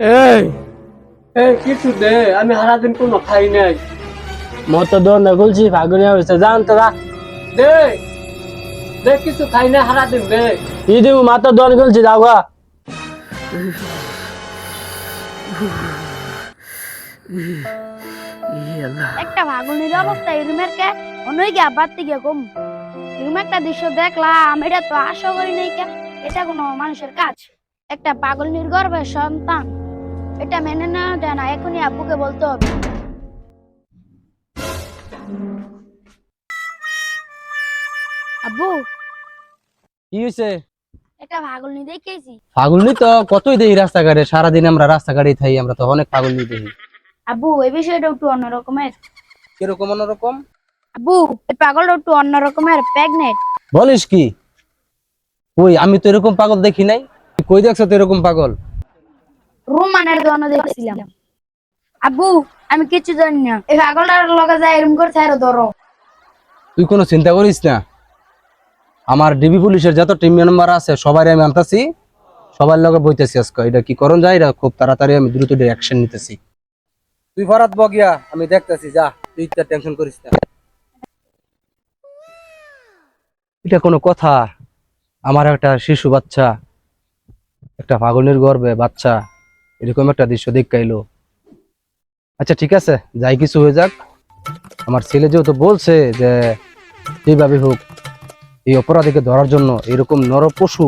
এই এই কিছু দে আমি সারাদিন কোনো খাই নাই। মত দোন না খুলছি ফাগুনি হয়েছে জান তোরা দে দে কিছু খাই নাই সারাদিন দে। ই দিব মাত্র দোন খুলছি যাও গা। একটা ভাগুনির অবস্থা রুমের কে? অনই গিয়া বাদ থেকে কম এরকম একটা দৃশ্য দেখলাম এটা তো আশা করি নাই কে। এটা কোনো মানুষের কাজ। একটা পাগল নির্গর্ভের সন্তান। এটা মেনে না যায় না এখনই আব্বুকে বলতে হবে। আব্বু? কি হয়েছে একটা ভাগলনি দেখেছি পাগলনি তো কতই রাস্তাঘাটে? সারাদিন আমরা রাস্তাঘাটে থাই আমরা তো অনেক পাগলনি দেখি আব্বু এই বিষয়টা একটু অন্যরকমের কীরকম অন্যরকম আব্বু এই পাগলটা একটু অন্যরকমের প্রেগনেন্ট। বলিস কি? ওই আমি তো এরকম পাগল দেখি নাই। কই দেখছ তো এরকম পাগল? রোমানের দোকানে দেখছিলাম। আব্বু আমি কিছু জানি না। এই পাগলটার লগে যায় এরকম করে ছাইরো ধরো। তুই কোনো চিন্তা করিস না। আমার ডিবি পুলিশের যত টিম মেম্বার আছে সবাই আমি আনতাছি। সবার লগে বইতেছি আজকে। এটা কি করণ যায়? এটা খুব তাড়াতাড়ি আমি দ্রুত অ্যাকশন নিতেছি। তুই ফরাত বগিয়া আমি দেখতেছি যা। তুই টেনশন করিস না। এটা কোনো কথা। আমার একটা শিশু বাচ্চা। একটা পাগলের গর্বে বাচ্চা। এরকম একটা দৃশ্য দেখাইলো আচ্ছা ঠিক আছে, যাই কিছু হয়ে যাক। আমার ছেলে যেহেতু বলছে যে, যেভাবে হোক, এই অপরাধীকে ধরার জন্য এরকম নর পশু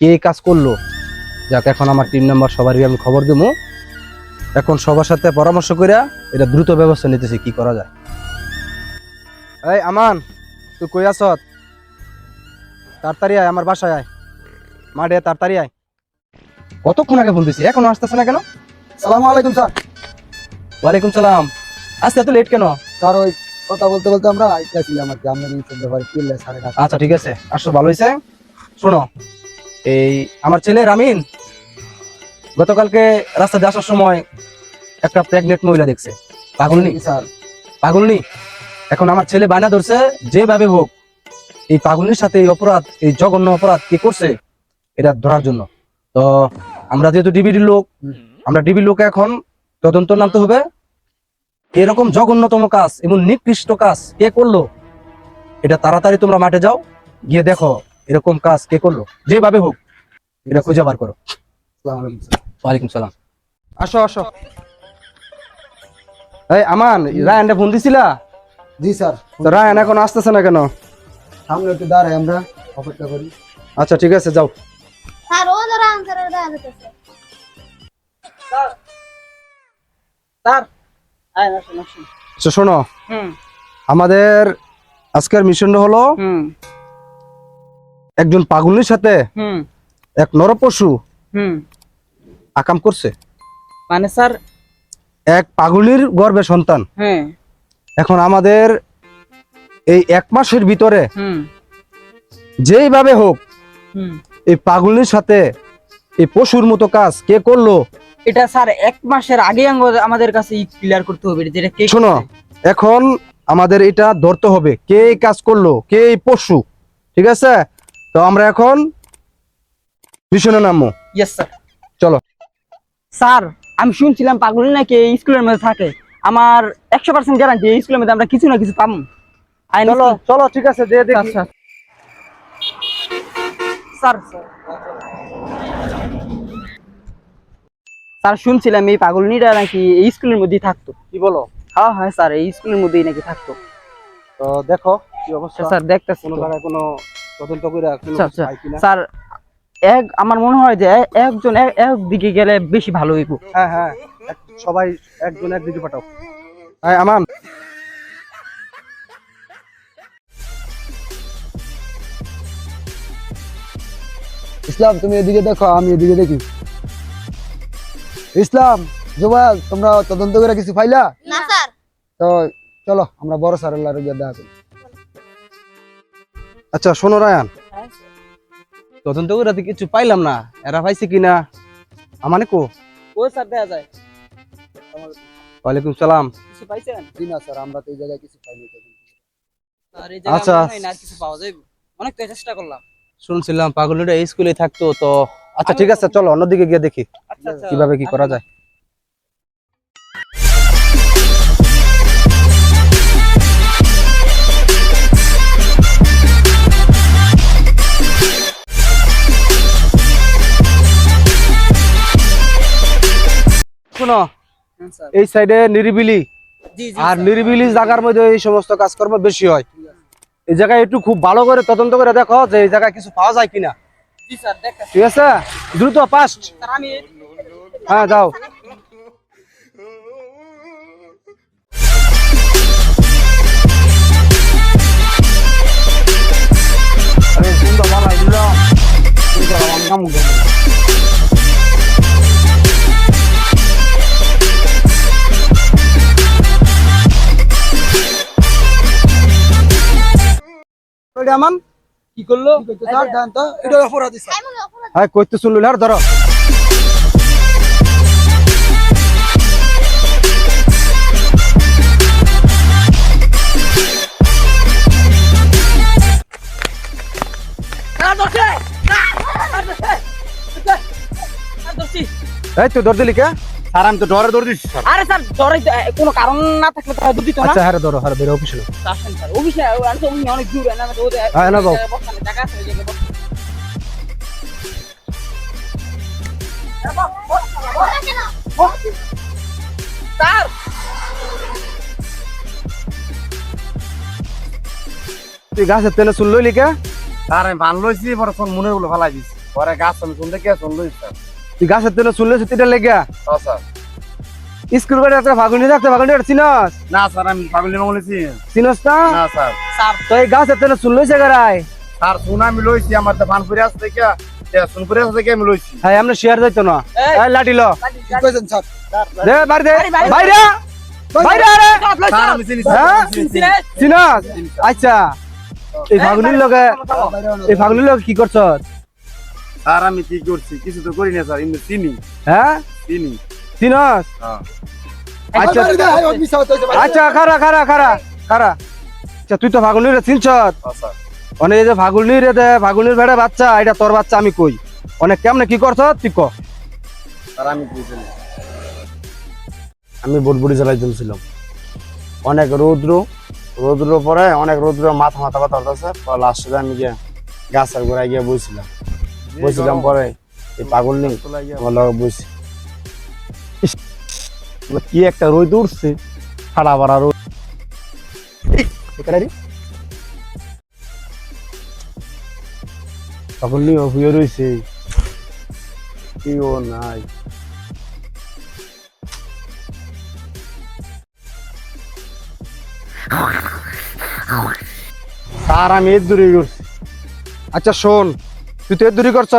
কে কাজ করল? যাক, এখন আমার টিম নাম্বার সবারই আমি খবর দেবো। এখন সবার সাথে পরামর্শ করে এটা দ্রুত ব্যবস্থা নিতেছি, কি করা যায়। এই, আমান, তুই কই আছ তাড়াতাড়ি আয়, আমার বাসায় আয়। মাঠে, তাড়াতাড়ি আয়। কতক্ষণ আগে ফোন দিছি এখনও আসতেছে না কেন? সালাম আলাইকুম স্যার। ওয়ালাইকুম সালাম। আসতে এত লেট কেন? স্যার ওই কথা বলতে বলতে আমরা আইতেছিলাম আর কি। আপনার এই ব্যাপারে কিনলে কাছে আচ্ছা ঠিক আছে। আসো ভালো হয়েছে শোনো এই আমার ছেলে রামিন গতকালকে রাস্তা দিয়ে আসার সময় একটা প্রেগনেন্ট মহিলা দেখছে। পাগলনি স্যার। পাগলনি এখন আমার ছেলে বায়না ধরছে যেভাবে হোক এই পাগলনির সাথে এই অপরাধ এই জঘন্য অপরাধ কি করছে এটা ধরার জন্য। তো আমরা যেহেতু ডিবির লোক আমরা ডিবির লোক এখন তদন্ত নামতে হবে। এরকম জঘন্যতম কাজ এবং নিকৃষ্ট কাজ কে করল? এটা তাড়াতাড়ি তোমরা মাঠে যাও গিয়ে দেখো এরকম কাজ কে করল। যেভাবে হোক এটা খুঁজে বার করো। আলাইকুম ওয়ালাইকুম সালাম। আসো আসো। এই আমান রায়ানটা ফোন দিছিলা? জি স্যার। তো রায়ান এখন আসতেছে না কেন? সামনে একটু দাঁড়াই আমরা অপেক্ষা করি। আচ্ছা ঠিক আছে যাও। যেতেছে আচ্ছা শোনো। আমাদের আজকের মিশনটা হলো হুম। একজন পাগলের সাথে হুম। এক নরপশু হুম। আকাম করছে। মানে স্যার? এক পাগলির গর্ভে সন্তান। হ্যাঁ। এখন আমাদের এই এক মাসের ভিতরে হুম। যেইভাবে হোক হুম। এই পাগলির সাথে এই পশুর মতো কাজ কে করল? এটা স্যার এক মাসের আগে আমাদের কাছে ক্লিয়ার করতে হবে যেটা কে শোনো এখন আমাদের এটা ধরতে হবে কে এই কাজ করল কে এই পশু ঠিক আছে? তো আমরা এখন মিশনে নামবো। ইয়েস স্যার চলো। স্যার আমি শুনছিলাম পাগলি নাকি এই স্কুলের মধ্যে থাকে। আমার একশো পার্সেন্ট গ্যারান্টি এই স্কুলের মধ্যে আমরা কিছু না কিছু পাবো চলো চলো ঠিক আছে যে দেখি। আচ্ছা স্যার শুনছিলাম এই পাগলনিটা নাকি এই স্কুলের মধ্যেই থাকতো। কি বলো? হ্যাঁ হ্যাঁ স্যার এই স্কুলের মধ্যেই নাকি থাকতো। তো দেখো কি অবস্থা? স্যার দেখতেছি কোনো জায়গায় কোনো তদন্ত করে আচ্ছা আচ্ছা? স্যার এক আমার মনে হয় যে একজন এক- একদিকে গেলে বেশি ভালো হইব। হ্যাঁ হ্যাঁ সবাই একজন একদিকে পাঠাও। হ্যাঁ আমান। ইসলাম তুমি এদিকে দেখো আমি এদিকে দেখি। ইসলাম জুবাল তোমরা তদন্ত করে কিছু পাইলা? না স্যার। তো চলো আমরা বড় স্যারের লারে গিয়ে দেখা করি। আচ্ছা শোনো রায়ান। তদন্ত করে তো কিছু পাইলাম না। এরা পাইছে কিনা? আমানে কো? ও স্যার দেখা যায়? ওয়ালাইকুম সালাম। কিছু পাইছেন? জি না স্যার আমরা তো এই জায়গায় কিছু পাইনি। স্যার আচ্ছা। অনেক চেষ্টা করলাম। শুনছিলাম পাগলটা এই স্কুলে থাকতো তো আচ্ছা ঠিক আছে চলো অন্যদিকে গিয়ে দেখি আচ্ছা আচ্ছা। কীভাবে কি করা যায়। শোনো এই সাইডে নিরিবিলি আর নিরিবিলি জায়গার মধ্যে এই সমস্ত কাজকর্ম বেশি হয়। এই জায়গায় একটু খুব ভালো করে তদন্ত করে দেখো যে এই জায়গায় কিছু পাওয়া যায় কিনা। ঠিক আছে? দ্রুত ফাস্ট হ্যাঁ যাও। আমান কি করল? স্যার দেন তো। এটা অপরাধী স্যার। হ্যাঁ কইতে শুনলি আর ধরো। এই তুই ধর দিলি কে? স্যার আমি তো ডরে দৌড় দিচ্ছি স্যার। আরে স্যার ধরে কোনো কারণ না থাকলে তো দুধ দিত না। আচ্ছা হ্যাঁ ধরো হ্যাঁ বেরো অফিসে আসেন স্যার অফিসে আমি তো অনেক দূর না তো ওদের হ্যাঁ, না যাও। আছে স্যার! তুই গাছের তেলে শুন লইলি কে? আমি বান লইছি পরে মনে গুলো ফালাই দিছি। পরে গাছ আমি শুনতে কে শুন লইছি স্যার। গাছের তেলে শুন লইছিস লেগে স্কুল করে একটা ফাগুনি রাখতে ফাগুনি চিনস? না স্যার আমি পাগলি বলেছি। চিনস না? না স্যার। স্যার। তো এই গাছের তেলে শুন লইছে গারাই স্যার শুন আমি লইছি আমার তো শুনপুরি আমি লইছি। হ্যাঁ আমরা শেয়ার যাইতো না। এই। লাঠি লো। কইছেন স্যার? দে বাইরে দে। বাইরে, বাইরে। বাইরে বাইরে আরে। স্যার আমি চিনি হ্যাঁ? চিনস? আচ্ছা। এই ফাগুনির লগে এই ফাগুনির লগে কি করছ? স্যার আমি কি করছি। কিছু তো করি না স্যার এমনি চিনি। হ্যাঁ? চিনি। চিনস? হ্যাঁ। আচ্ছা আচ্ছা খারা খারা খারা খারা। আচ্ছা তুই তো ফাগুনির চিনছ অনেক এই যে ফাগুনির এতে ফাগুনির ভেড়া বাচ্চা এটা তোর বাচ্চা আমি কই? অনেক কেমনে কি করছ তুই ক। স্যার আমি কি আমি বুটবুড়ি জেলায় জমছিলাম অনেক রৌদ্র রৌদ্র পরে অনেক রৌদ্র মাথা মাথা ব্যথা হতেছে লাস্টে আমি গিয়ে গাছের গোড়ায় গিয়ে বইছিলাম। বইছিলাম পরে এই পাগল নেই আমার লগে। বইছি। ইস, কি একটা রোদ উঠছে ফাড়া বাড়া রোদ। পাগল নিয়ে হুয়ে রয়েছে নাই। আমি এর দূরে আচ্ছা শোন। তুই তো দূরি করছ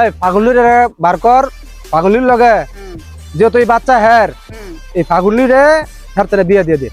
এই ফাগুনির বার কর ফাগুনির লগে। যেহেতু এই বাচ্চা হের এই ফাগুনিরে হের তাহলে বিয়ে দিয়ে দে।